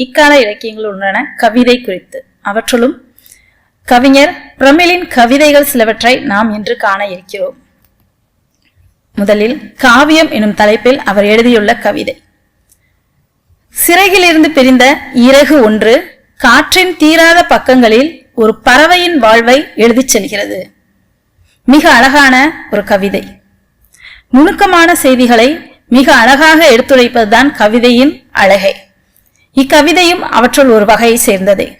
இக்கால இலக்கியங்கள் உள்ளன. கவிதை குறித்து. அவற்றுள்ளும் கவிஞர் பிரமிழின் கவிதைகள் சிலவற்றை நாம் இன்று காண இருக்கிறோம். முதலில் காவியம் எனும் தலைப்பில் அவர் எழுதியுள்ள கவிதை. சிறகிலிருந்து பிரிந்த இறகு ஒன்று காற்றின் தீராத பக்கங்களில் ஒரு பறவையின் வாழ்வை எழுதிச் செல்கிறது. மிக அழகான ஒரு கவிதை. நுணுக்கமான செய்திகளை மிக அழகாக எடுத்துரைப்பதுதான் கவிதையின் அழகை. இக்கவிதையும் அவற்றுள் ஒரு வகையை சேர்ந்தது.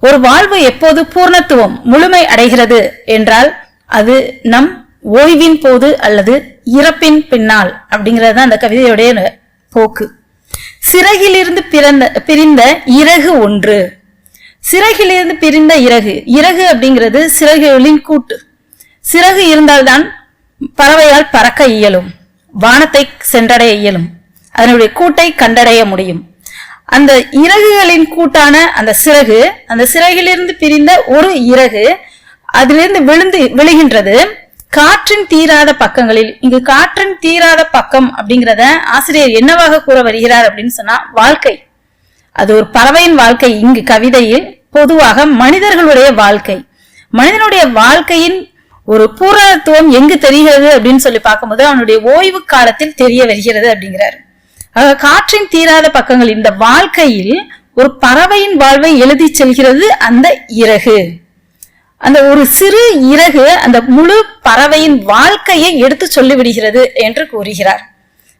ஒரு வாழ்வு எப்போது பூர்ணத்துவம் முழுமை அடைகிறது என்றால் அது நம் ஓய்வின் போது அல்லது இறப்பின் பின்னால் அப்படிங்கிறது தான் அந்த கவிதையுடைய போக்கு. சிறகிலிருந்து பிறந்த பிரிந்த இறகு ஒன்று. சிறகிலிருந்து பிரிந்த இறகு. இறகு அப்படிங்கிறது சிறகுகளின் கூட்டு. சிறகு இருந்தால்தான் பறவையால் பறக்க இயலும். வானத்தை சென்றடைய இயலும். அதனுடைய கூட்டை கண்டடைய முடியும். அந்த இறகுகளின் கூட்டான அந்த சிறகு அந்த சிறகிலிருந்து பிரிந்த ஒரு இறகு அதிலிருந்து விழுந்து விழுகின்றது. காற்றின் தீராத பக்கங்களில் இங்கு காற்றின் தீராத பக்கம் அப்படிங்கிறத ஆசிரியர் என்னவாக கூற வருகிறார் அப்படின்னு சொன்னா வாழ்க்கை. அது ஒரு பறவையின் வாழ்க்கை. இங்கு கவிதையில் பொதுவாக மனிதர்களுடைய வாழ்க்கை. மனிதனுடைய வாழ்க்கையின் ஒரு பூரணத்துவம் எங்கு தெரிகிறது அப்படின்னு சொல்லி பார்க்கும்போது அவனுடைய ஓய்வு காலத்தில் தெரிய வருகிறது அப்படிங்கிறார். காற்றின் தீராத பக்கங்கள். இந்த வாழ்க்கையில் ஒரு பறவையின் வாழ்வை எழுதி செல்கிறது அந்த இறகு. அந்த ஒரு சிறு இறகு அந்த முழு பறவையின் வாழ்க்கையை எடுத்து சொல்லிவிடுகிறது என்று கூறுகிறார்.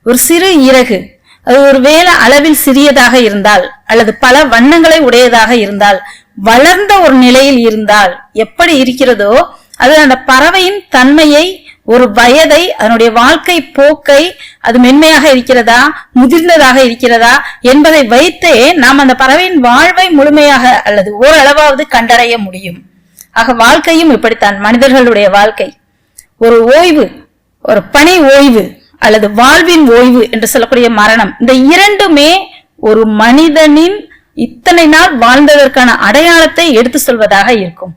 ஒரு சிறு இறகு. அது ஒரு வேலை அளவில் சிறியதாக இருந்தால் அல்லது பல வண்ணங்களை உடையதாக இருந்தால் வளர்ந்த ஒரு நிலையில் இருந்தால் எப்படி இருக்கிறதோ அது அந்த பறவையின் தன்மையை ஒரு வயதை அதனுடைய வாழ்க்கை போக்கை அது மென்மையாக இருக்கிறதா? முதிர்ந்ததாக இருக்கிறதா? என்பதை வைத்தே நாம் அந்த பறவையின் வாழ்வை முழுமையாக அல்லது ஓரளவாவது கண்டடைய முடியும். ஆக வாழ்க்கையும் இப்படித்தான் மனிதர்களுடைய வாழ்க்கை. ஒரு ஓய்வு ஒரு பணி ஓய்வு அல்லது வாழ்வின் ஓய்வு என்று சொல்லக்கூடிய மரணம் இந்த இரண்டுமே ஒரு மனிதனின் இத்தனை நாள் வாழ்ந்ததற்கான அடையாளத்தை எடுத்து சொல்வதாக இருக்கும்.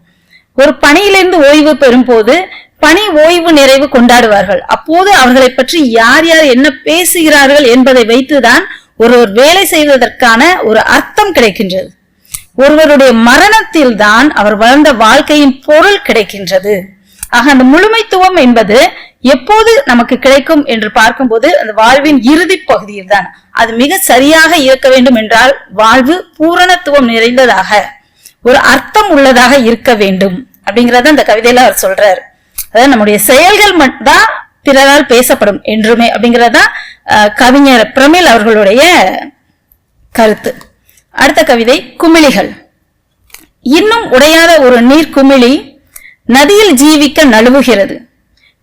ஒரு பணியிலிருந்து ஓய்வு பெறும் போது பணி ஓய்வு நிறைவு கொண்டாடுவார்கள். அப்போது அவர்களை பற்றி யார் யார் என்ன பேசுகிறார்கள் என்பதை வைத்துதான் ஒருவர் வேலை செய்வதற்கான ஒரு அர்த்தம் கிடைக்கின்றது. ஒருவருடைய மரணத்தில் தான் அவர் வளர்ந்த வாழ்க்கையின் பொருள் கிடைக்கின்றது. ஆக அந்த முழுமைத்துவம் என்பது எப்போது நமக்கு கிடைக்கும் என்று பார்க்கும்போது அந்த வாழ்வின் இறுதி பகுதியில் தான் அது மிக சரியாக இருக்க வேண்டும் என்றால் வாழ்வு பூரணத்துவம் நிறைந்ததாக ஒரு அர்த்தம் உள்ளதாக இருக்க வேண்டும் அப்படிங்கறத அந்த கவிதையில அவர் சொல்றாரு. அதாவது நம்முடைய செயல்கள் தான் பிறரால் பேசப்படும் என்றுமே அப்படிங்கறதான் கவிஞர் பிரமிழ் அவர்களுடைய கருத்து. அடுத்த கவிதை குமிழிகள். இன்னும் உடையாத ஒரு நீர் குமிழி நதியில் ஜீவிக்க நழுவுகிறது.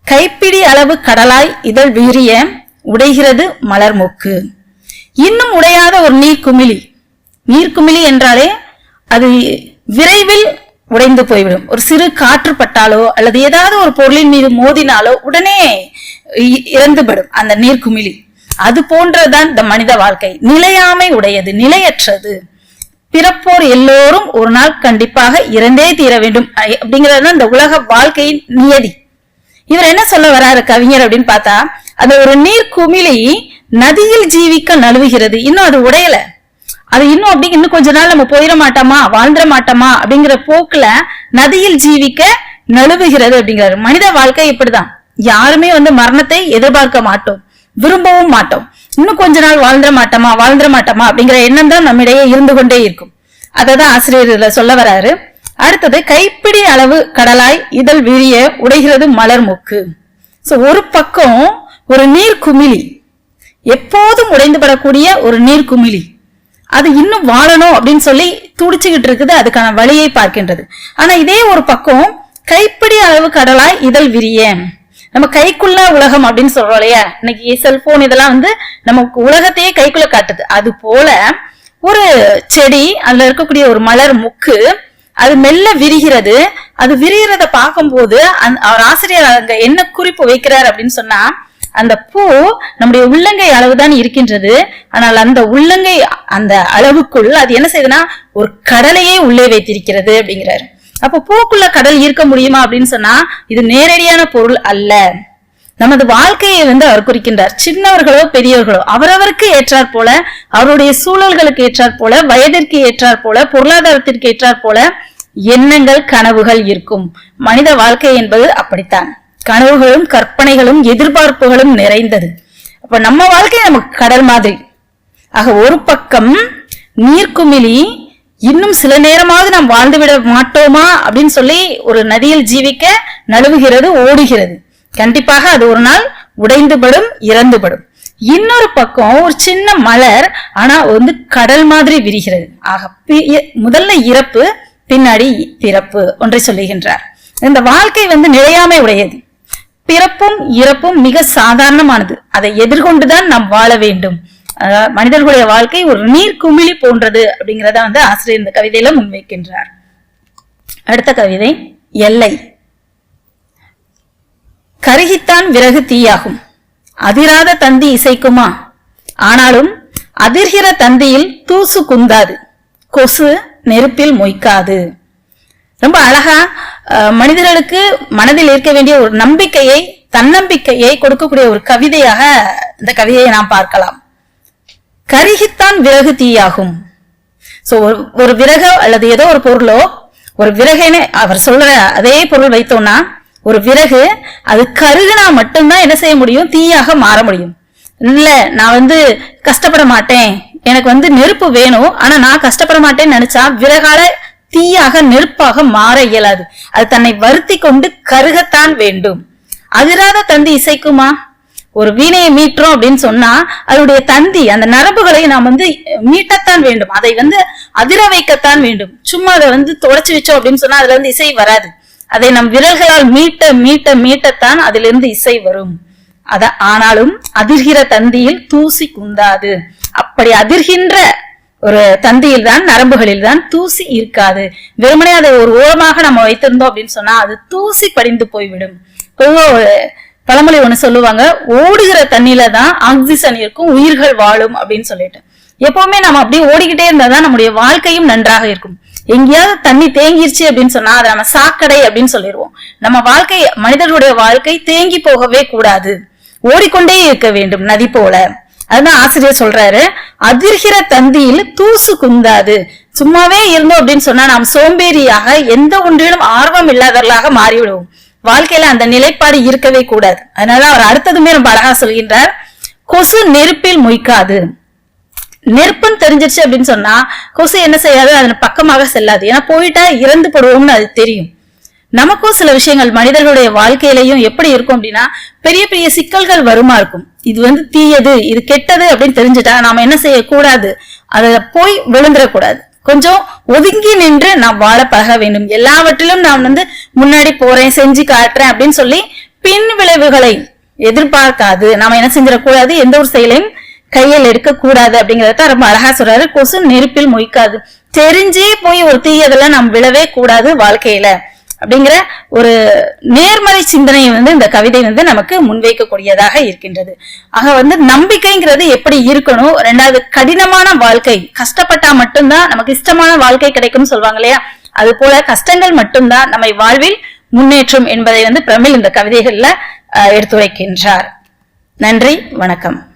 கைப்பிடி அளவு கடலாய் இதழ் வீரிய உடைகிறது மலர் மொக்கு. இன்னும் உடையாத ஒரு நீர் குமிழி. நீர் என்றாலே அது விரைவில் உடைந்து போய்விடும். ஒரு சிறு காற்று பட்டாலோ அல்லது ஏதாவது ஒரு பொருளின் மீது மோதினாலோ உடனே இறந்துபடும் அந்த நீர்க்குமிழி. அது போன்றதுதான் இந்த மனித வாழ்க்கை. நிலையாமை உடையது நிலையற்றது. பிறப்போர் எல்லோரும் ஒரு நாள் கண்டிப்பாக இறந்தே தீர வேண்டும். அப்படிங்கிறது இந்த உலக வாழ்க்கையின் நியதி. இவர் என்ன சொல்ல வராரு கவிஞர் அப்படின்னு பார்த்தா அந்த ஒரு நீர் குமிழி நதியில் ஜீவிக்க நழுவுகிறது. இன்னும் அது உடையலை. அது இன்னும் அப்படி இன்னும் கொஞ்ச நாள் நம்ம போயிட மாட்டோமா வாழ்ந்துட மாட்டோமா அப்படிங்கிற போக்குல நதியில் ஜீவிக்க நழுவுகிறது அப்படிங்கிறாரு. மனித வாழ்க்கை இப்படிதான். யாருமே வந்து மரணத்தை எதிர்பார்க்க மாட்டோம். விரும்பவும் மாட்டோம். இன்னும் கொஞ்ச நாள் வாழ்ந்துட மாட்டோமா வாழ்ந்துட மாட்டோமா அப்படிங்கிற எண்ணம் தான் நம்மிடையே இருந்து கொண்டே இருக்கும். அததான் ஆசிரியர் சொல்ல வராரு. அடுத்தது கைப்பிடி அளவு கடலாய் இதழ் விரிய உடைகிறது மலர் மொக்கு. சோ ஒரு பக்கம் ஒரு நீர் குமிழி எப்போதும் உடைந்துபடக்கூடிய ஒரு நீர் குமிழி அது இன்னும் வாழணும் அப்படின்னு சொல்லி துடிச்சுக்கிட்டு இருக்குது அதுக்கான வழியை பார்க்கின்றது. ஆனா இதே ஒரு பக்கம் கைப்பிடி அளவு கடலாய் இதழ் விரிய. நம்ம கைக்குள்ள உலகம் அப்படின்னு சொல்றோம் இல்லையா? இன்னைக்கு செல்போன் இதெல்லாம் வந்து நமக்கு உலகத்தையே கைக்குள்ள காட்டுது. அது போல ஒரு செடி அதுல இருக்கக்கூடிய ஒரு மலர் முக்கு அது மெல்ல விரிகிறது. அது விரிகிறத பார்க்கும்போது அவர் ஆசிரியர் அங்க என்ன குறிப்பு வைக்கிறார் அப்படின்னு சொன்னா அந்த பூ நம்முடைய உள்ளங்கை அளவுதான் இருக்கின்றது. ஆனால் அந்த உள்ளங்கை அந்த அளவுக்குள் அது என்ன செய்யுதுன்னா ஒரு கடலையே உள்ளே வைத்திருக்கிறது அப்படிங்கிறாரு. அப்ப பூக்குள்ள கடல் இருக்க முடியுமா அப்படின்னு சொன்னா இது நேரடியான பொருள் அல்ல. நமது வாழ்க்கையை வந்து அவர் குறிக்கின்றார். சின்னவர்களோ பெரியவர்களோ அவரவருக்கு ஏற்றாற் போல அவருடைய சூழல்களுக்கு ஏற்றாற் போல வயதிற்கு ஏற்றாற் போல பொருளாதாரத்திற்கு ஏற்றாற் போல எண்ணங்கள் கனவுகள் இருக்கும். மனித வாழ்க்கை என்பது அப்படித்தான். கனவுகளும் கற்பனைகளும் எதிர்பார்ப்புகளும் நிறைந்தது. அப்ப நம்ம வாழ்க்கை நமக்கு கடல் மாதிரி. ஆக ஒரு பக்கம் நீர்க்குமிழி இன்னும் சில நேரமாவது நாம் வாழ்ந்துவிட மாட்டோமா அப்படின்னு சொல்லி ஒரு நதியில் ஜீவிக்க நழுவுகிறது ஓடுகிறது. கண்டிப்பாக அது ஒரு நாள் உடைந்துபடும் இறந்துபடும். இன்னொரு பக்கம் ஒரு சின்ன மலர் ஆனா வந்து கடல் மாதிரி விரிகிறது. ஆக பி- முதல்ல இறப்பு பின்னாடி பிறப்பு ஒன்றை சொல்லுகின்றார். இந்த வாழ்க்கை வந்து நிலையாமை உடையது. பிறப்பும் இறப்பும் மிக சாதாரணமானது. அதை எதிர்கொண்டுதான் நாம் வாழ வேண்டும். மனிதர்களுடைய வாழ்க்கை ஒரு நீர் குமிழி போன்றது அப்படிங்கிறத வந்து ஆசிரியர் இந்த கவிதையில முன்வைக்கின்றார். அடுத்த கவிதை எல்லை கருகித்தான் விறகு தீயாகும். அதிராத தந்தி இசைக்குமா? ஆனாலும் அதிர்கிற தந்தியில் தூசு குந்தாது. கொசு நெருப்பில் மொய்க்காது. ரொம்ப அழகா மனிதர்களுக்கு மனதில் இருக்க வேண்டிய ஒரு நம்பிக்கையை தன்னம்பிக்கையை கொடுக்கக்கூடிய ஒரு கவிதையாக இந்த கவிதையை நாம் பார்க்கலாம். கருகித்தான் விறகு தீயாகும். சோ ஒரு ஒரு விறகோ அல்லது ஏதோ ஒரு பொருளோ ஒரு விறகுன்னு அவர் சொல்ற அதே பொருள் வைத்தோம்னா ஒரு விறகு அது கருகுனா மட்டும்தான் என்ன செய்ய முடியும்? தீயாக மாற முடியும். இல்ல நான் வந்து கஷ்டப்பட மாட்டேன். எனக்கு வந்து நெருப்பு வேணும். ஆனா நான் கஷ்டப்பட மாட்டேன்னு நினைச்சா விறகால தீயாக நெருப்பாக மாற இயலாது. அது தன்னை வருத்தி கொண்டு கருகத்தான் வேண்டும். அதிராத தந்தி இசைக்குமா? ஒரு வீணையை மீட்டுறோம் அப்படின்னு சொன்னா அதனுடைய தந்தி அந்த நரம்புகளை நாம் வந்து மீட்டத்தான் வேண்டும். அதை வந்து அதிர வைக்கத்தான் வேண்டும். சும்மா அதை வந்து தொடச்சி வச்சோம் அப்படின்னு சொன்னா அதுல இருந்து இசை வராது. அதை நம் விரல்களால் மீட்ட மீட்ட மீட்டத்தான் அதிலிருந்து இசை வரும். அத ஆனாலும் அதிர்கிற தந்தியில் தூசி குந்தாது. அப்படி அதிர்கின்ற ஒரு தந்தியில் தான் நரம்புகளில் தான் தூசி இருக்காது. வெறுமனே அதை ஒரு ஓரமாக நம்ம வைத்திருந்தோம் அப்படின்னு சொன்னா அது தூசி படிந்து போய்விடும். பழமொழி ஒண்ணு சொல்லுவாங்க ஓடுகிற தண்ணியில தான் ஆக்சிஜன் இருக்கும் உயிர்கள் வாழும் அப்படின்னு சொல்லிட்டு. எப்பவுமே நம்ம அப்படியே ஓடிக்கிட்டே இருந்தா தான் நம்முடைய வாழ்க்கையும் நன்றாக இருக்கும். எங்கேயாவது தண்ணி தேங்கிருச்சு அப்படின்னு சொன்னா அதை நம்ம சாக்கடை அப்படின்னு சொல்லிடுவோம். நம்ம வாழ்க்கை மனிதர்களுடைய வாழ்க்கை தேங்கி போகவே கூடாது. ஓடிக்கொண்டே இருக்க வேண்டும் நதி போல. அதுதான் ஆசிரியர் சொல்றாரு. அதிர்கிற தந்தியில் தூசு குந்தாது. சும்மாவே இருந்தோம் அப்படின்னு சொன்னா நாம் சோம்பேறியாக எந்த ஒன்றிலும் ஆர்வம் இல்லாதவர்களாக மாறிவிடுவோம். வாழ்க்கையில அந்த நிலைப்பாடு இருக்கவே கூடாது. அதனால அவர் அடுத்ததுமே ரொம்ப அழகா சொல்கின்றார். கொசு நெருப்பில் மொய்க்காது. நெருப்புன்னு தெரிஞ்சிருச்சு அப்படின்னு சொன்னா கொசு என்ன செய்யாது? அதன் பக்கமாக செல்லாது. ஏன்னா போயிட்டா இறந்து போடுவோம்னு அது தெரியும். நமக்கும் சில விஷயங்கள் மனிதர்களுடைய வாழ்க்கையிலையும் எப்படி இருக்கும் அப்படின்னா பெரிய பெரிய சிக்கல்கள் வருமா இருக்கும். இது வந்து தீயது இது கெட்டது அப்படின்னு தெரிஞ்சுட்டா நாம என்ன செய்யக்கூடாது? அதை போய் விழுந்துடக்கூடாது. கொஞ்சம் ஒதுங்கி நின்று நாம் வாழ பழக வேண்டும். எல்லாவற்றிலும் நான் வந்து முன்னாடி போறேன் செஞ்சு காட்டுறேன் அப்படின்னு சொல்லி பின் விளைவுகளை எதிர்பார்க்காது. நாம என்ன செஞ்சிடக்கூடாது? எந்த ஒரு செயலையும் கையில் எடுக்க கூடாது அப்படிங்கறத ரொம்ப அழகா சொல்றாரு. கொசு நெருப்பில் மொய்க்காது. தெரிஞ்சே போய் ஒரு தீயதெல்லாம் நாம் விழவே கூடாது வாழ்க்கையில. அப்படிங்கிற ஒரு நேர்மறை சிந்தனையை வந்து இந்த கவிதை வந்து நமக்கு முன்வைக்கக்கூடியதாக இருக்கின்றது. ஆக வந்து நம்பிக்கைங்கிறது எப்படி இருக்கணும்? ரெண்டாவது கடினமான வாழ்க்கை. கஷ்டப்பட்டா மட்டும்தான் நமக்கு இஷ்டமான வாழ்க்கை கிடைக்கும்னு சொல்லுவாங்க இல்லையா? அது போல கஷ்டங்கள் மட்டும்தான் நம்மை வாழ்வில் முன்னேற்றும் என்பதை வந்து பிரமிழ் இந்த கவிதைகள்ல எடுத்துரைக்கின்றார். நன்றி வணக்கம்.